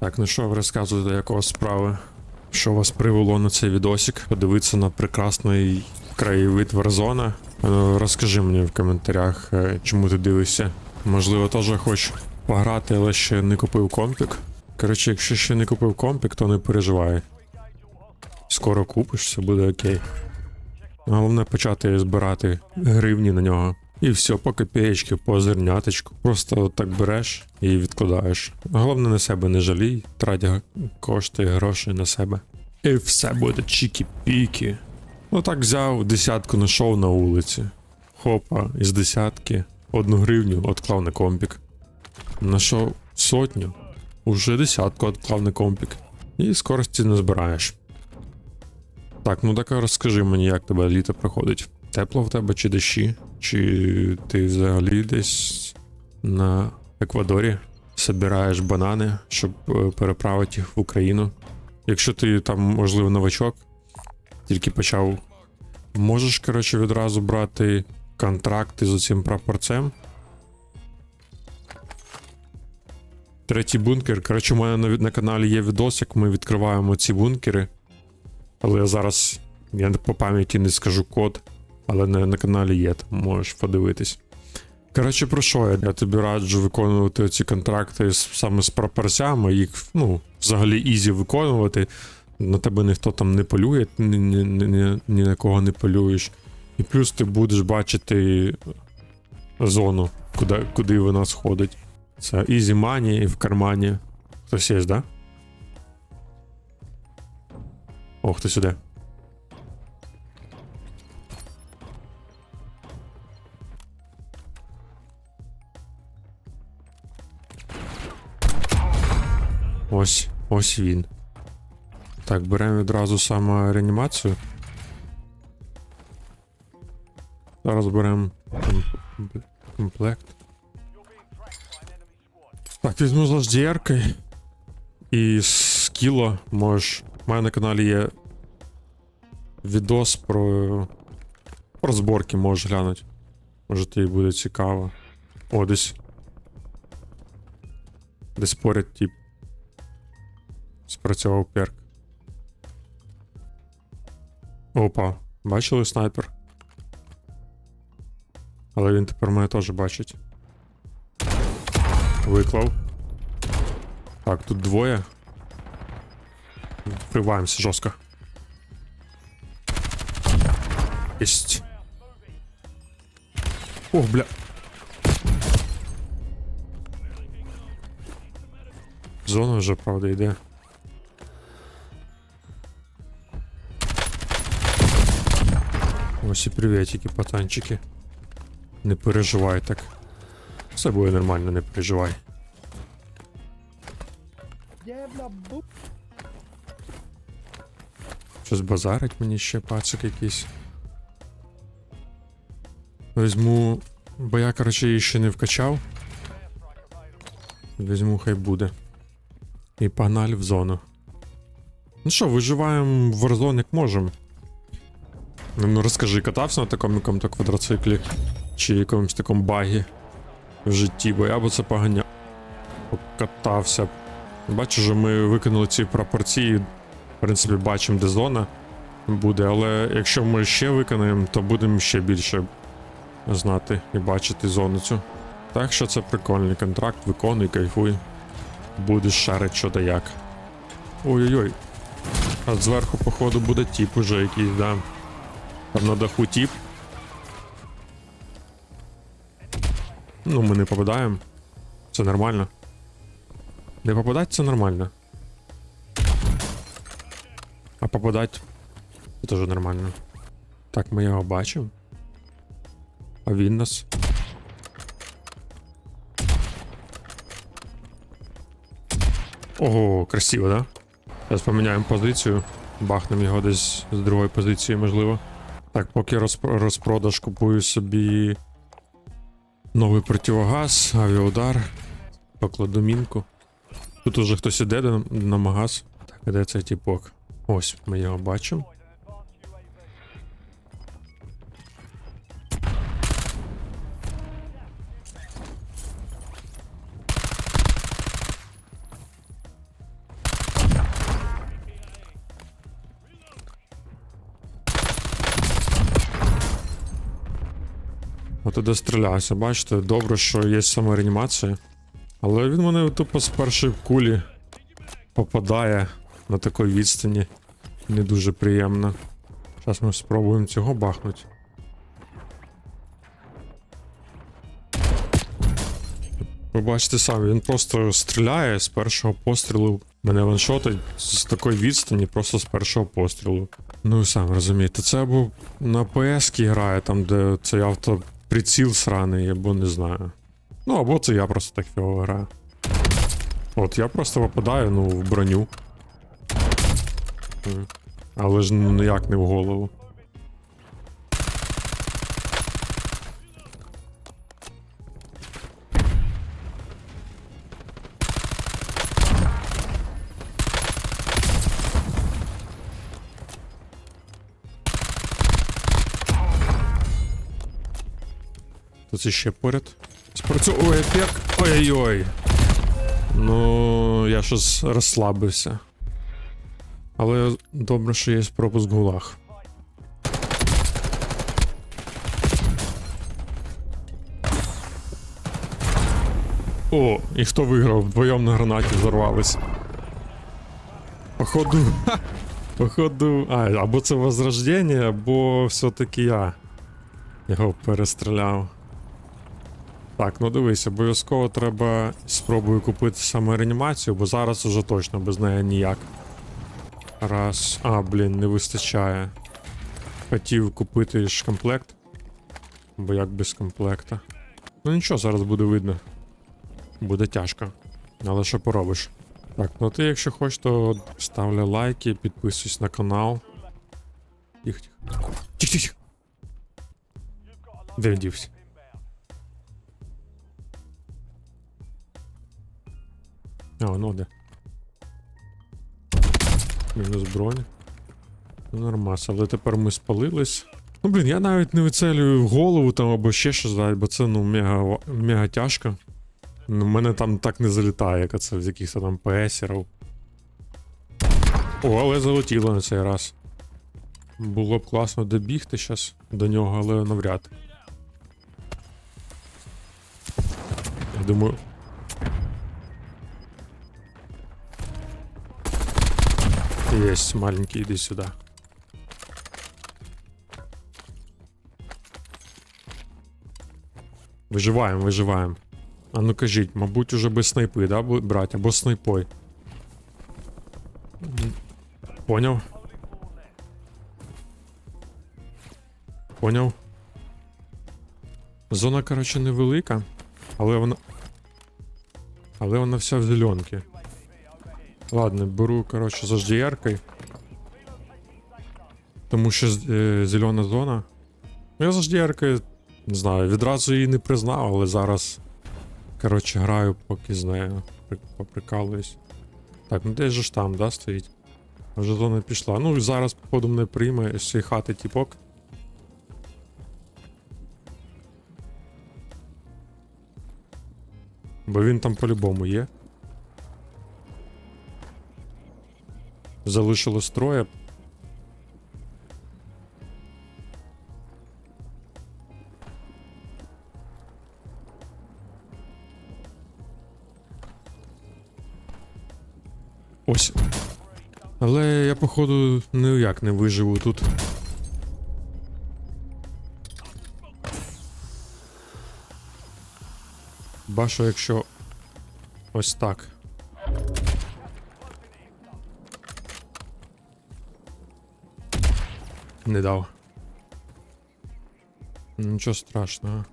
Так, ну що ви розказуєте, як у вас справи? Що вас привело на цей відосик? Подивитися на прекрасний краєвид Warzone? А Ну, розкажи мені в коментарях, е, чому ти дивишся. Можливо, теж хочеш пограти, але ще не купив компік. Коротше, якщо ще не купив компік, то не переживай. Скоро купиш, все буде окей. Головне почати збирати гривні на нього. І все, по копеечки, по зерняточку. Просто так береш і відкладаєш. Головне на себе не жалій, трать кошти, гроші на себе. І все буде чікі-пікі. Ну так взяв, десятку знайшов на вулиці. Хопа, із десятки, одну гривню відклав на компік. Нашов сотню, уже десятку відклав на компік. І скорості не збираєш. Так, ну так розкажи мені, як тебе літо проходить. Тепло в тебе чи дощі? Чи ти взагалі десь на Еквадорі збираєш банани, щоб е, переправити їх в Україну? Якщо ти там, можливо, новачок, тільки почав, можеш, коротше, відразу брати контракти з цим прапорцем. Третій бункер. Коротше, у мене на, на каналі є відос, як ми відкриваємо ці бункери. Але я зараз я по пам'яті не скажу код, але на, на каналі є, там можеш подивитись. Коротше, про що я? Я тобі раджу виконувати ці контракти саме з прапорцями, їх ну, взагалі ізі виконувати. На тебе ніхто там не полює, ні, ні, ні, ні, на кого не полюєш. І плюс ти будеш бачити зону, куди, куди вона сходить. Це ізі мані і в кармані. Хтось є, да? О, хтось іде. Ось, ось він. Так, беремо відразу саме реанімацію. Зараз беремо ком- комплект. Так, візьму з HDR і з кіло можеш. У мене на каналі є відос про. Про зборки можеш глянути. Може тобі буде цікаво. О, десь. Десь поряд, тип. Спрацював перк. Опа, бачили снайпер? Але він тепер мене теж бачить. Виклав. Так, тут двоє. Вкриваємося жорстко. Єсть. Ох, бля. Зона вже, правда, йде. Ось і привітики, пацанчики. Не переживай так. Все буде нормально, не переживай. Щось базарить мені ще пацик якийсь. Візьму. Бо я, коротше, її ще не вкачав. Візьму, хай буде. І погнали в зону. Ну що, виживаємо в Warzone як можемо. Ну, розкажи, катався на такому якому-то квадроциклі? Чи якомусь такому багі в житті, бо я б це поганяв. Покатався. Бачу, що ми викинули ці пропорції. В принципі, бачимо, де зона буде, але якщо ми ще виконаємо, то будемо ще більше знати і бачити зону цю. Так що це прикольний контракт, виконуй, кайфуй. Будеш шарить що да як. Ой-ой-ой. А зверху, походу, буде тіп уже якийсь, да. Там на даху тіп. Ну, ми не попадаємо. Це нормально. Не попадать це нормально. А попадать це теж нормально. Так, ми його бачимо. А він нас. Ого, красиво, да? Зараз поміняємо позицію. Бахнемо його десь з другої позиції, можливо. Так, поки розп- розпродаж купую собі новий противогаз, авіаудар. Покладу мінку. Тут уже хтось іде на, магаз. Так, де цей тіпок? Ось, ми його бачимо. От іде стрілявся, бачите, добре, що є самореанімація. Але він мене тупо з першої кулі попадає на такій відстані. Не дуже приємно. Зараз ми спробуємо цього бахнути. Ви бачите самі, він просто стріляє з першого пострілу. Мене ваншотить з такої відстані, просто з першого пострілу. Ну і сам розумієте, це або на ps грає, там, де цей автоприціл сраний, або не знаю. Ну, або це я просто так фігово граю. От я просто попадаю, ну, в броню. Але ж ну, ніяк не в голову. Тут ще поряд. Спрацьовує ефект. Ой-ой-ой. Ну, я щось розслабився. Але добре, що є пропуск гулаг. О, і хто виграв? Вдвоєм на гранаті взорвались. Походу. Походу. А, або це возрождення, або все-таки я його перестріляв. Так, ну дивись, обов'язково треба спробую купити саме реанімацію, бо зараз уже точно без неї ніяк. Раз. А, блін, не вистачає. Хотів купити ж комплект. Бо як без комплекта. Ну нічого, зараз буде видно. Буде тяжко. Але що поробиш? Так, ну ти, якщо хочеш, то ставлю лайки, підписуйся на канал. Тихо, тихо. Тихо, тихо. Де він дівся? А, ну де. Мінус бронь. Ну, нормас, але тепер ми спалились. Ну, блін, я навіть не вицелюю голову там або ще щось бо це ну мега, мега тяжко. Ну, мене там так не залітає, як це з якихось там ПСерів. О, але залетіло на цей раз. Було б класно добігти зараз до нього, але навряд. Я думаю. Есть, маленький, иди сюда. Виживаємо, виживаємо. А ну кажіть, мабуть, уже без снайпи, да, брать, або снайпой. М, Поняв? Поняв? Зона, коротше, невелика, але вона. Але вона вся в зеленки. Ладно, беру, коротше, з HDR-кою. Тому що е, зелена зона. Ну, я з HDR-кою, не знаю, відразу її не признав, але зараз. Коротше, граю, поки з нею. Поприкалуюсь. Так, ну десь же ж там, да, стоїть? А Вже зона пішла. Ну і зараз, походу, мене прийме з цієї хати тіпок. Бо він там по-любому є. Залишилось троє. Ось. Але я, походу, ніяк не виживу тут. Бачу, якщо ось так. Не дав. Нічого страшного.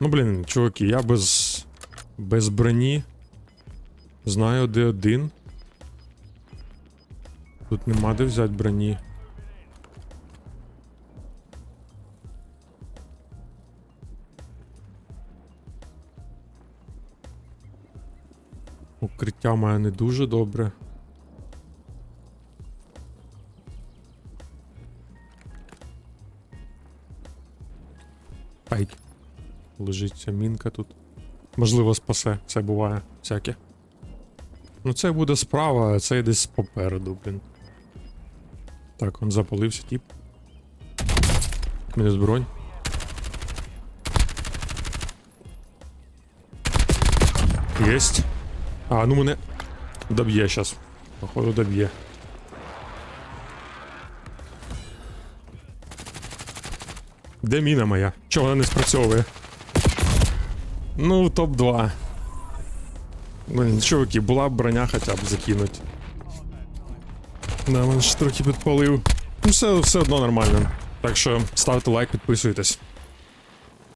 Ну, блін, чуваки, я без. без броні. Знаю, де один. Тут нема де взяти броні. Укриття мене не дуже добре. Ай. Лежить ця мінка тут. Можливо, спасе, це буває всяке. Ну, це буде справа, а це десь попереду, блін. Так, он запалився, тип. Мінус бронь. Єсть. А, ну мене доб'є щас. Походу доб'є. Де міна моя? Чого вона не спрацьовує? Ну, топ-2. Блін, чуваки, була б броня хоча б закинуть. Да, мене ж трохи підпалив. Ну, все, все одно нормально. Так що ставте лайк, підписуйтесь.